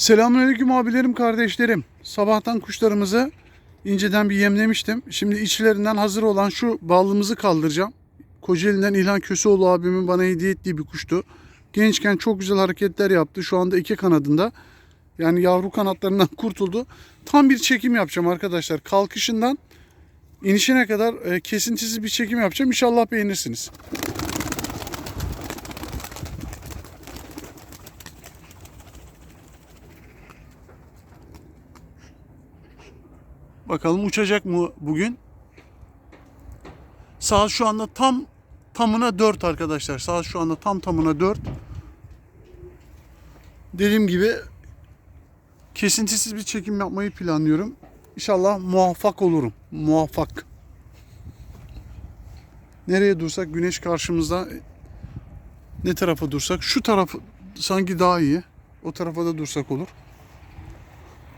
Selamünaleyküm abilerim, kardeşlerim. Sabahtan kuşlarımızı inceden bir yemlemiştim. Şimdi içlerinden hazır olan şu ballımızı kaldıracağım. Kocaeli'nden İlhan Köseoğlu abimin bana hediye ettiği bir kuştu. Gençken çok güzel hareketler yaptı. Şu anda iki kanadında. Yani yavru kanatlarından kurtuldu. Tam bir çekim yapacağım arkadaşlar. Kalkışından inişine kadar e, kesintisiz bir çekim yapacağım. İnşallah beğenirsiniz. Bakalım uçacak mı bugün? Saat şu anda tam tamına 4 arkadaşlar. Saat şu anda tam tamına 4. Dediğim gibi kesintisiz bir çekim yapmayı planlıyorum. İnşallah muvaffak olurum. Muvaffak. Nereye dursak güneş karşımızda ne tarafa dursak şu taraf sanki daha iyi. O tarafa da dursak olur.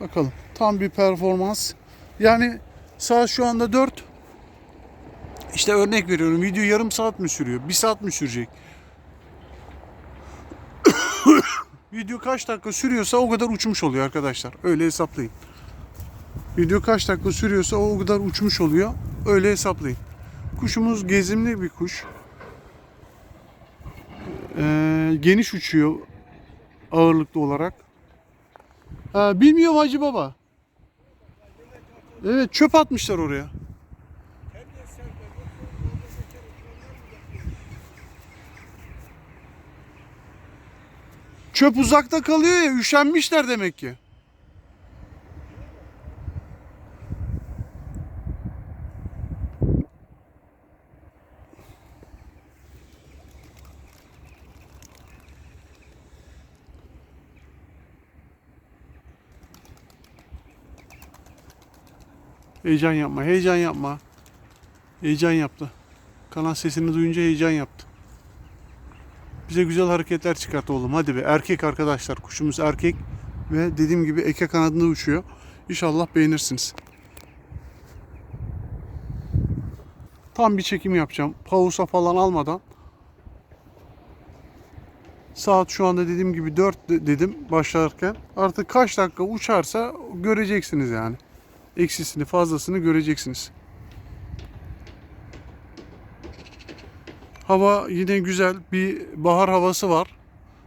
Bakalım. Tam bir performans. Yani saat şu anda 4. İşte örnek veriyorum. Video yarım saat mi sürüyor? Bir saat mi sürecek? Video kaç dakika sürüyorsa o kadar uçmuş oluyor arkadaşlar. Öyle hesaplayın. Video kaç dakika sürüyorsa o kadar uçmuş oluyor. Öyle hesaplayın. Kuşumuz gezimli bir kuş. Ee, geniş uçuyor ağırlıklı olarak. Ha, bilmiyorum Hacı Baba. Evet çöp atmışlar oraya. Çöp uzakta kalıyor ya üşenmişler demek ki. Heyecan yapma, heyecan yapma. Heyecan yaptı. Kanat sesini duyunca heyecan yaptı. Bize güzel hareketler çıkart oğlum. Hadi be. Erkek arkadaşlar. Kuşumuz erkek ve dediğim gibi eke kanadında uçuyor. İnşallah beğenirsiniz. Tam bir çekim yapacağım. Pausa falan almadan. Saat şu anda dediğim gibi 4 de- dedim başlarken. Artık kaç dakika uçarsa göreceksiniz yani. Eksisini fazlasını göreceksiniz. Hava yine güzel bir bahar havası var.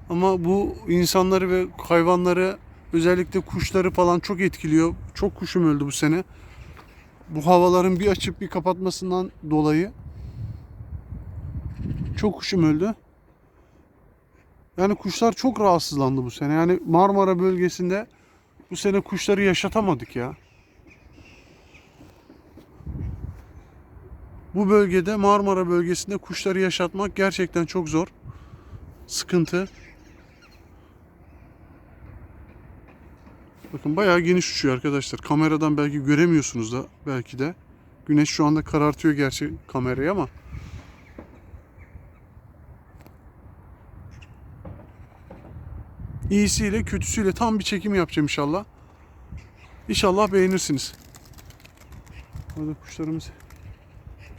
Ama bu insanları ve hayvanları özellikle kuşları falan çok etkiliyor. Çok kuşum öldü bu sene. Bu havaların bir açıp bir kapatmasından dolayı çok kuşum öldü. Yani kuşlar çok rahatsızlandı bu sene. Yani Marmara bölgesinde bu sene kuşları yaşatamadık ya. Bu bölgede Marmara bölgesinde kuşları yaşatmak gerçekten çok zor. Sıkıntı. Bakın bayağı geniş uçuyor arkadaşlar. Kameradan belki göremiyorsunuz da belki de. Güneş şu anda karartıyor gerçi kamerayı ama. İyisiyle kötüsüyle tam bir çekim yapacağım inşallah. İnşallah beğenirsiniz. Burada kuşlarımız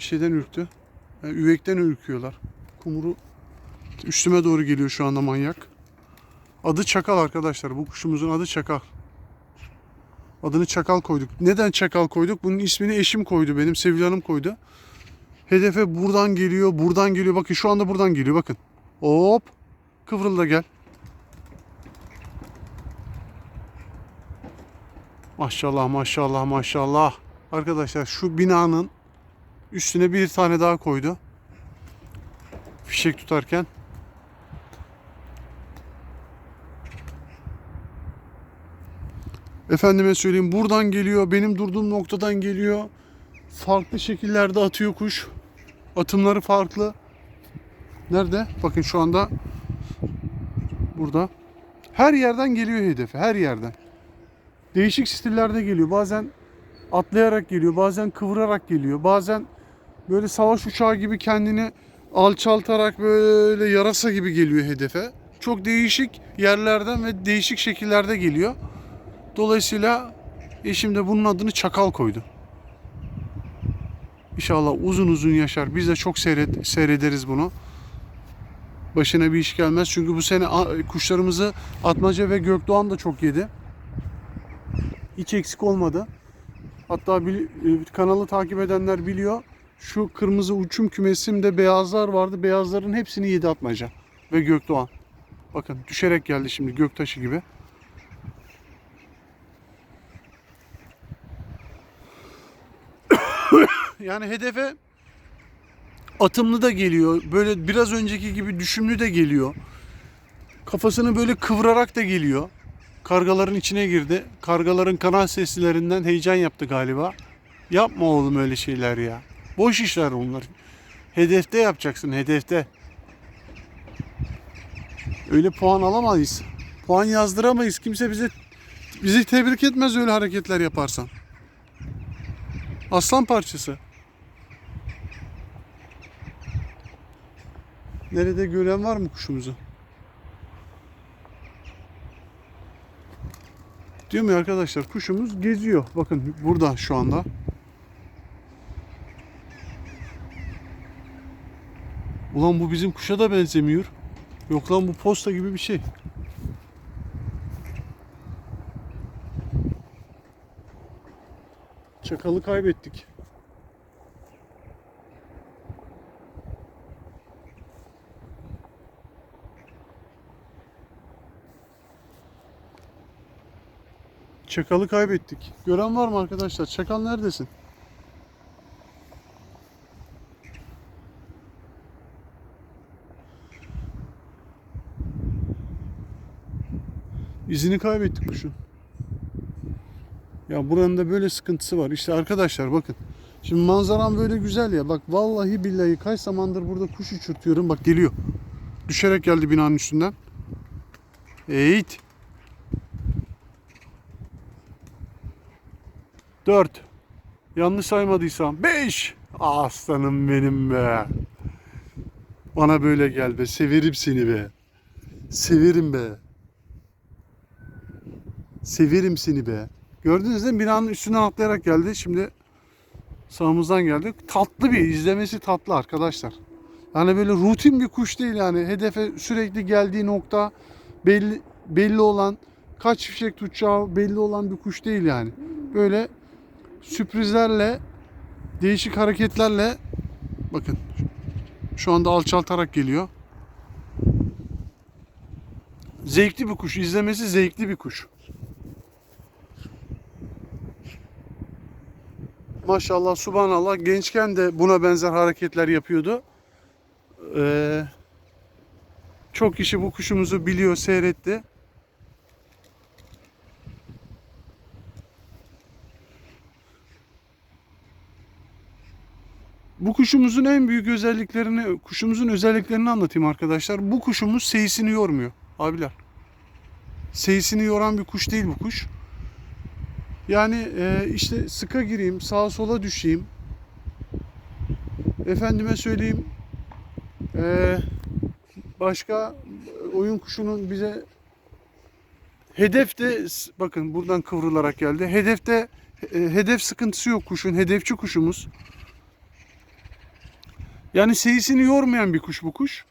şeyden ürktü. Yani üvekten ürküyorlar. Kumru üstüme doğru geliyor şu anda manyak. Adı Çakal arkadaşlar. Bu kuşumuzun adı Çakal. Adını Çakal koyduk. Neden Çakal koyduk? Bunun ismini eşim koydu benim. Sevil Hanım koydu. Hedefe buradan geliyor, buradan geliyor. Bakın şu anda buradan geliyor. Bakın. Hop. Kıvrıl da gel. Maşallah maşallah maşallah. Arkadaşlar şu binanın Üstüne bir tane daha koydu. Fişek tutarken. Efendime söyleyeyim buradan geliyor. Benim durduğum noktadan geliyor. Farklı şekillerde atıyor kuş. Atımları farklı. Nerede? Bakın şu anda burada. Her yerden geliyor hedefe. Her yerden. Değişik stillerde geliyor. Bazen atlayarak geliyor. Bazen kıvırarak geliyor. Bazen böyle savaş uçağı gibi kendini alçaltarak böyle yarasa gibi geliyor hedefe. Çok değişik yerlerden ve değişik şekillerde geliyor. Dolayısıyla eşim de bunun adını Çakal koydu. İnşallah uzun uzun yaşar. Biz de çok seyret, seyrederiz bunu. başına bir iş gelmez. Çünkü bu sene kuşlarımızı Atmaca ve Gökdoğan da çok yedi. Hiç eksik olmadı. Hatta e, kanalı takip edenler biliyor. Şu kırmızı uçum kümesimde beyazlar vardı. Beyazların hepsini yedi Atmaca ve Gökdoğan. Bakın düşerek geldi şimdi göktaşı gibi. yani hedefe atımlı da geliyor. Böyle biraz önceki gibi düşümlü de geliyor. Kafasını böyle kıvırarak da geliyor. Kargaların içine girdi. Kargaların kanal seslerinden heyecan yaptı galiba. Yapma oğlum öyle şeyler ya. Boş işler onlar. Hedefte yapacaksın hedefte. Öyle puan alamayız. Puan yazdıramayız. Kimse bize bizi tebrik etmez öyle hareketler yaparsan. Aslan parçası. Nerede gören var mı kuşumuzu? Diyor mu arkadaşlar kuşumuz geziyor. Bakın burada şu anda. Ulan bu bizim kuşa da benzemiyor. Yok lan bu posta gibi bir şey. Çakalı kaybettik. Çakalı kaybettik. Gören var mı arkadaşlar? Çakal neredesin? İzini kaybettik kuşun. Ya buranın da böyle sıkıntısı var. İşte arkadaşlar bakın. Şimdi manzaram böyle güzel ya. Bak vallahi billahi kaç zamandır burada kuş uçurtuyorum. Bak geliyor. Düşerek geldi binanın üstünden. Eğit. 4. Yanlış saymadıysam 5. Aslanım benim be. Bana böyle gel be. Severim seni be. Severim be. Severim seni be. Gördünüz değil mi? Binanın üstüne atlayarak geldi. Şimdi sağımızdan geldi. Tatlı bir izlemesi tatlı arkadaşlar. Yani böyle rutin bir kuş değil yani. Hedefe sürekli geldiği nokta belli belli olan kaç fişek tutacağı belli olan bir kuş değil yani. Böyle sürprizlerle değişik hareketlerle bakın şu anda alçaltarak geliyor. Zevkli bir kuş. izlemesi zevkli bir kuş. Maşallah, subhanallah. Gençken de buna benzer hareketler yapıyordu. Ee, çok kişi bu kuşumuzu biliyor, seyretti. Bu kuşumuzun en büyük özelliklerini, kuşumuzun özelliklerini anlatayım arkadaşlar. Bu kuşumuz seyisini yormuyor abiler. Seyisini yoran bir kuş değil bu kuş. Yani e, işte sıka gireyim, sağa sola düşeyim. Efendime söyleyeyim. e, başka oyun kuşunun bize hedefte bakın buradan kıvrılarak geldi. Hedefte e, hedef sıkıntısı yok kuşun. Hedefçi kuşumuz. Yani seyisini yormayan bir kuş bu kuş.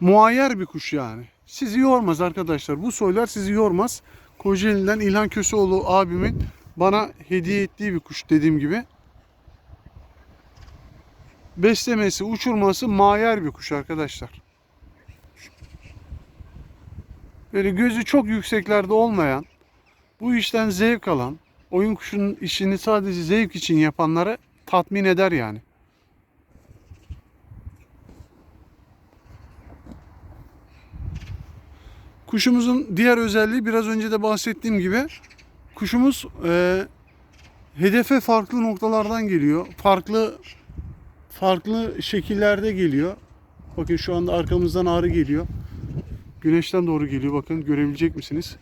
Muayyer bir kuş yani. Sizi yormaz arkadaşlar. Bu soylar sizi yormaz. Kocaeli'den İlhan Köseoğlu abimin bana hediye ettiği bir kuş dediğim gibi. Beslemesi, uçurması mayer bir kuş arkadaşlar. Böyle gözü çok yükseklerde olmayan, bu işten zevk alan, oyun kuşunun işini sadece zevk için yapanları tatmin eder yani. Kuşumuzun diğer özelliği biraz önce de bahsettiğim gibi kuşumuz e, hedefe farklı noktalardan geliyor. Farklı farklı şekillerde geliyor. Bakın şu anda arkamızdan ağrı geliyor. Güneşten doğru geliyor. Bakın görebilecek misiniz?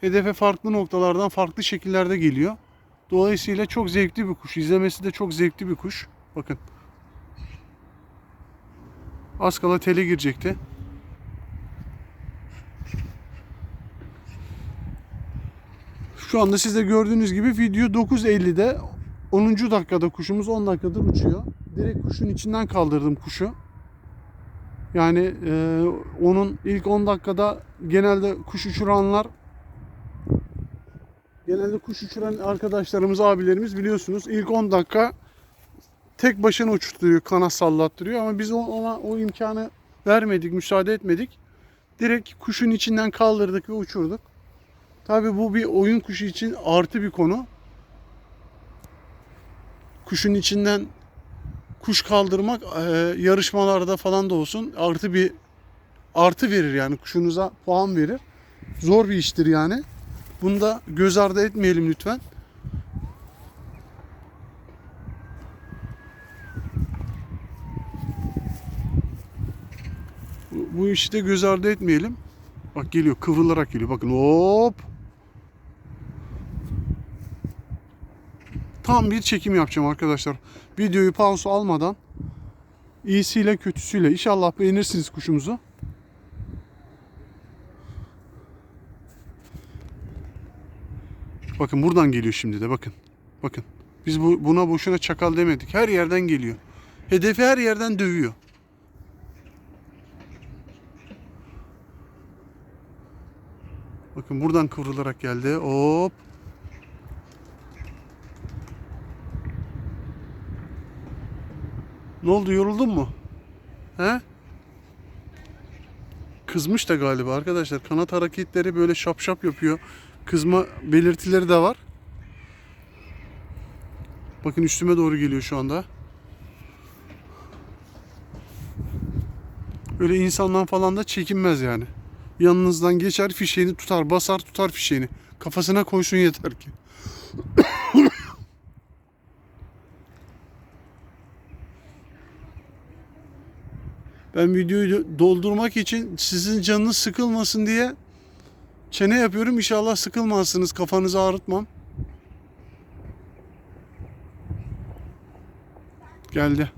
Hedefe farklı noktalardan farklı şekillerde geliyor. Dolayısıyla çok zevkli bir kuş. İzlemesi de çok zevkli bir kuş. Bakın. Az kala tele girecekti. Şu anda siz de gördüğünüz gibi video 9.50'de 10. dakikada kuşumuz 10 dakikadır uçuyor. Direkt kuşun içinden kaldırdım kuşu. Yani e, onun ilk 10 dakikada genelde kuş uçuranlar genelde kuş uçuran arkadaşlarımız, abilerimiz biliyorsunuz ilk 10 dakika tek başına uçturuyor, kanat sallattırıyor ama biz ona o imkanı vermedik, müsaade etmedik. Direkt kuşun içinden kaldırdık ve uçurduk. Tabii bu bir oyun kuşu için artı bir konu. Kuşun içinden kuş kaldırmak e, yarışmalarda falan da olsun artı bir artı verir yani kuşunuza puan verir. Zor bir iştir yani. Bunu da göz ardı etmeyelim lütfen. Bu, işi de göz ardı etmeyelim. Bak geliyor kıvrılarak geliyor. Bakın hop. Tam bir çekim yapacağım arkadaşlar. Videoyu pause almadan iyisiyle kötüsüyle inşallah beğenirsiniz kuşumuzu. Bakın buradan geliyor şimdi de bakın. Bakın. Biz bu, buna boşuna çakal demedik. Her yerden geliyor. Hedefi her yerden dövüyor. Bakın buradan kıvrılarak geldi. Hop. Ne oldu yoruldun mu? He? Kızmış da galiba arkadaşlar. Kanat hareketleri böyle şap şap yapıyor. Kızma belirtileri de var. Bakın üstüme doğru geliyor şu anda. Öyle insandan falan da çekinmez yani. Yanınızdan geçer fişeğini tutar, basar tutar fişeğini. Kafasına koysun yeter ki. Ben videoyu doldurmak için sizin canınız sıkılmasın diye çene yapıyorum. İnşallah sıkılmazsınız. Kafanızı ağrıtmam. Geldi.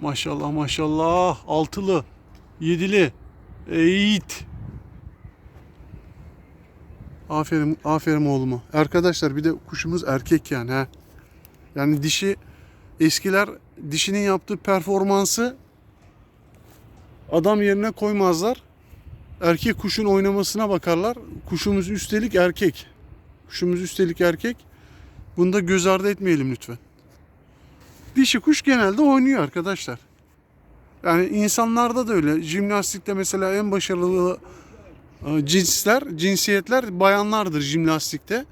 Maşallah maşallah. Altılı. Yedili. Eğit. Aferin, aferin oğluma. Arkadaşlar bir de kuşumuz erkek yani ha. Yani dişi eskiler dişinin yaptığı performansı adam yerine koymazlar. Erkek kuşun oynamasına bakarlar. Kuşumuz üstelik erkek. Kuşumuz üstelik erkek. Bunu da göz ardı etmeyelim lütfen. Dişi kuş genelde oynuyor arkadaşlar. Yani insanlarda da öyle. Jimnastikte mesela en başarılı e, cinsler, cinsiyetler bayanlardır jimnastikte.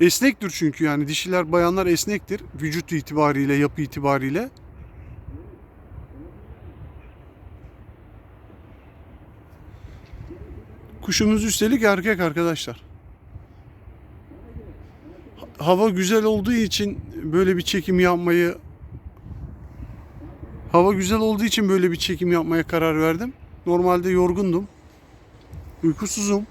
Esnektir çünkü yani dişiler bayanlar esnektir vücut itibariyle yapı itibariyle. Kuşumuz üstelik erkek arkadaşlar. Ha- Hava güzel olduğu için böyle bir çekim yapmayı Hava güzel olduğu için böyle bir çekim yapmaya karar verdim. Normalde yorgundum. Uykusuzum.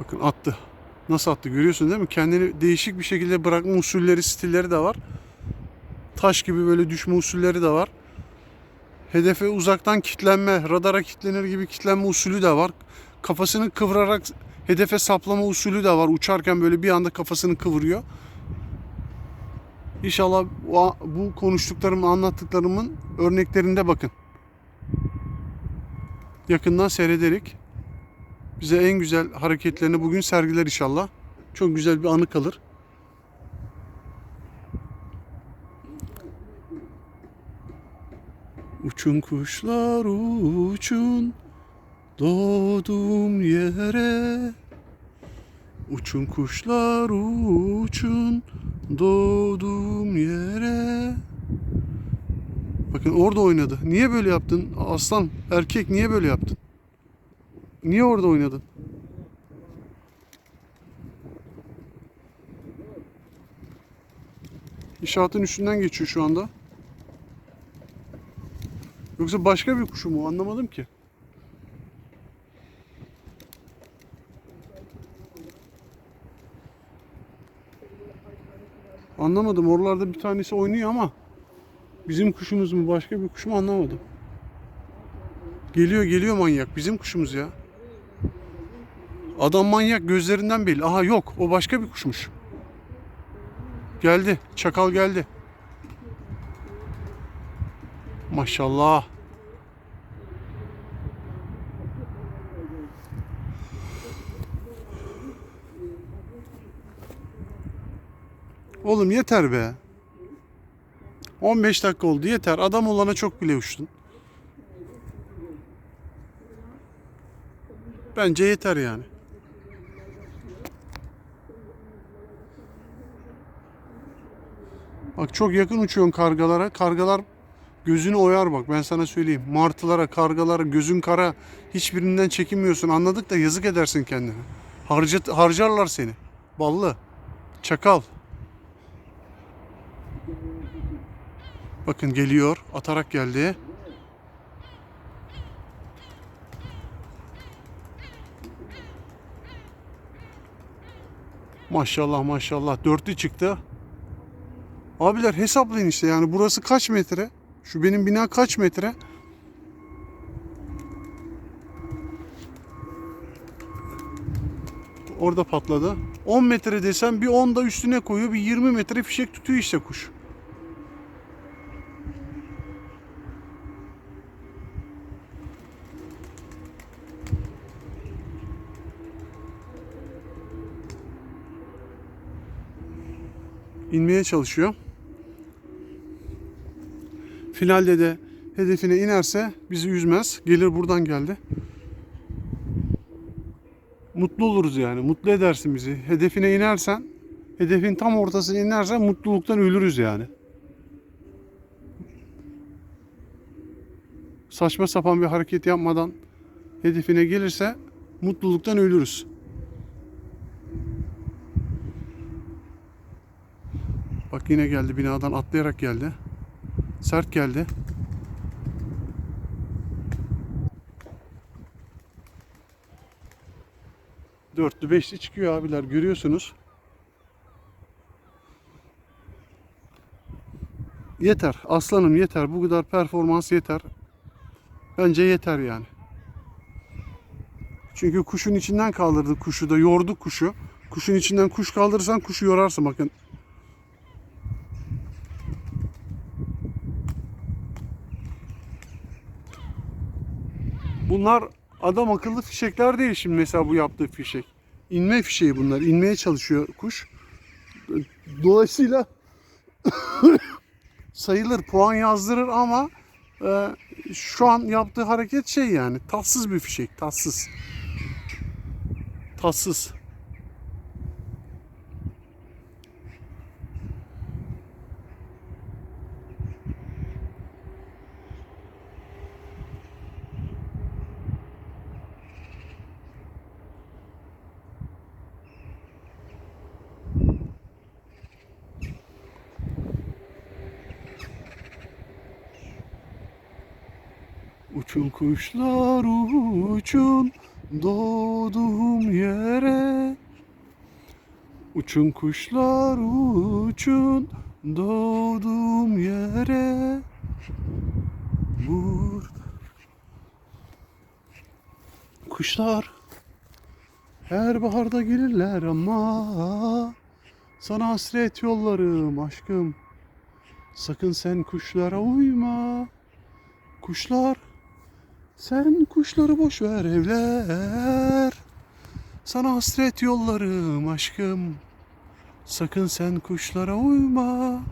Bakın attı. Nasıl attı görüyorsun değil mi? Kendini değişik bir şekilde bırakma usulleri, stilleri de var. Taş gibi böyle düşme usulleri de var. Hedefe uzaktan kitlenme, radara kitlenir gibi kitlenme usulü de var. Kafasını kıvırarak hedefe saplama usulü de var. Uçarken böyle bir anda kafasını kıvırıyor. İnşallah bu, bu konuştuklarım, anlattıklarımın örneklerinde bakın. Yakından seyrederek bize en güzel hareketlerini bugün sergiler inşallah. Çok güzel bir anı kalır. Uçun kuşlar uçun doğduğum yere Uçun kuşlar uçun doğduğum yere Bakın orada oynadı. Niye böyle yaptın? Aslan erkek niye böyle yaptın? Niye orada oynadın? İnşaatın üstünden geçiyor şu anda. Yoksa başka bir kuşu mu? Anlamadım ki. Anlamadım. Oralarda bir tanesi oynuyor ama bizim kuşumuz mu başka bir kuş mu anlamadım. Geliyor geliyor manyak. Bizim kuşumuz ya. Adam manyak gözlerinden belli. Aha yok o başka bir kuşmuş. Geldi. Çakal geldi. Maşallah. Oğlum yeter be. 15 dakika oldu yeter. Adam olana çok bile uçtun. Bence yeter yani. Bak çok yakın uçuyorsun kargalara. Kargalar gözünü oyar bak ben sana söyleyeyim. Martılara, kargalara gözün kara. Hiçbirinden çekinmiyorsun. Anladık da yazık edersin kendine. Harcat, harcarlar seni. Ballı. Çakal. Bakın geliyor. Atarak geldi. Maşallah maşallah. Dörtlü çıktı. Abiler hesaplayın işte yani burası kaç metre? Şu benim bina kaç metre? Orada patladı. 10 metre desem bir 10 da üstüne koyuyor. Bir 20 metre fişek tutuyor işte kuş. inmeye çalışıyor. Finalde de hedefine inerse bizi üzmez. Gelir buradan geldi. Mutlu oluruz yani. Mutlu edersin bizi. Hedefine inersen, hedefin tam ortasına inersen mutluluktan ölürüz yani. Saçma sapan bir hareket yapmadan hedefine gelirse mutluluktan ölürüz. Bak yine geldi binadan atlayarak geldi. Sert geldi. Dörtlü beşli çıkıyor abiler görüyorsunuz. Yeter aslanım yeter bu kadar performans yeter. Bence yeter yani. Çünkü kuşun içinden kaldırdık kuşu da yorduk kuşu. Kuşun içinden kuş kaldırırsan kuşu yorarsın bakın. Bunlar adam akıllı fişekler değil şimdi mesela bu yaptığı fişek. İnme fişeği bunlar. İnmeye çalışıyor kuş. Dolayısıyla sayılır, puan yazdırır ama e, şu an yaptığı hareket şey yani tatsız bir fişek, tatsız. Tatsız. Uçun kuşlar uçun doğduğum yere. Uçun kuşlar uçun doğduğum yere. Vur. Kuşlar her baharda gelirler ama Sana hasret yollarım aşkım. Sakın sen kuşlara uyma. Kuşlar sen kuşları boş ver evler. Sana hasret yollarım aşkım. Sakın sen kuşlara uyma.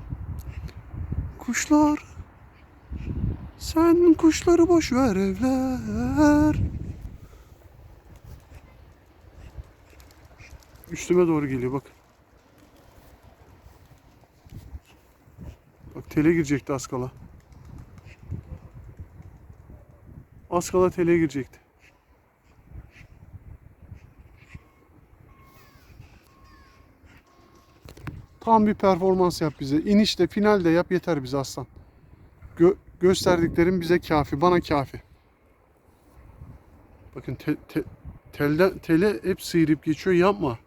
Kuşlar sen kuşları boş ver evler. Üstüme doğru geliyor bak. Bak tele girecekti az kala. Az kala teleye girecekti. Tam bir performans yap bize. İnişte, finalde yap yeter bize aslan. Gö gösterdiklerim bize kafi, bana kafi. Bakın te te telden, tele hep sıyırıp geçiyor. Yapma.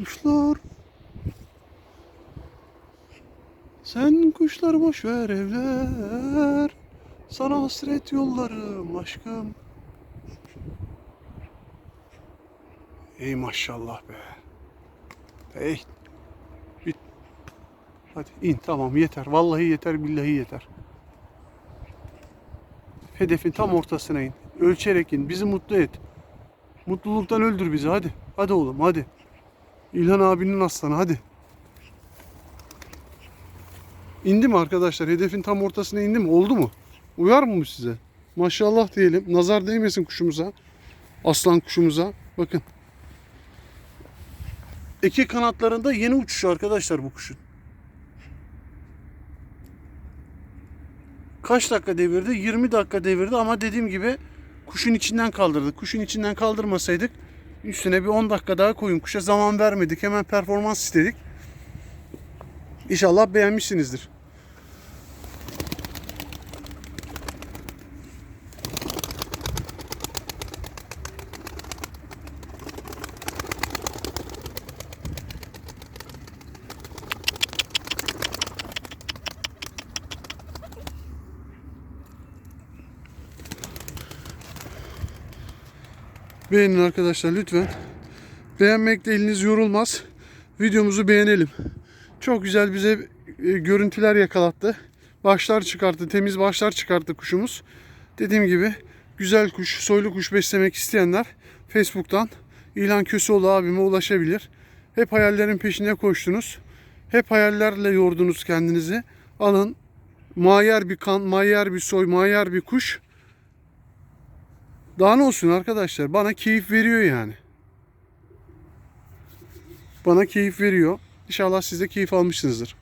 Kuşlar. Sen kuşlar boş ver evler. Sana hasret yollarım aşkım. Ey maşallah be. Ey. Bit. Hadi in tamam yeter. Vallahi yeter billahi yeter. Hedefin tam ortasına in. Ölçerek in. Bizi mutlu et. Mutluluktan öldür bizi hadi. Hadi oğlum hadi. İlhan abinin aslanı hadi. İndi arkadaşlar? Hedefin tam ortasına indi mi? Oldu mu? Uyar mı bu size? Maşallah diyelim. Nazar değmesin kuşumuza. Aslan kuşumuza. Bakın. İki kanatlarında yeni uçuş arkadaşlar bu kuşun. Kaç dakika devirdi? 20 dakika devirdi ama dediğim gibi kuşun içinden kaldırdık. Kuşun içinden kaldırmasaydık üstüne bir 10 dakika daha koyun kuşa zaman vermedik. Hemen performans istedik. İnşallah beğenmişsinizdir. Beğenin arkadaşlar lütfen. Beğenmekle eliniz yorulmaz. Videomuzu beğenelim. Çok güzel bize e, görüntüler yakalattı. Başlar çıkarttı, temiz başlar çıkarttı kuşumuz. Dediğim gibi güzel kuş, soylu kuş beslemek isteyenler Facebook'tan İlhan Köseoğlu abime ulaşabilir. Hep hayallerin peşine koştunuz. Hep hayallerle yordunuz kendinizi. Alın mayer bir kan, mayer bir soy, mayer bir kuş. Daha ne olsun arkadaşlar? Bana keyif veriyor yani. Bana keyif veriyor. İnşallah siz de keyif almışsınızdır.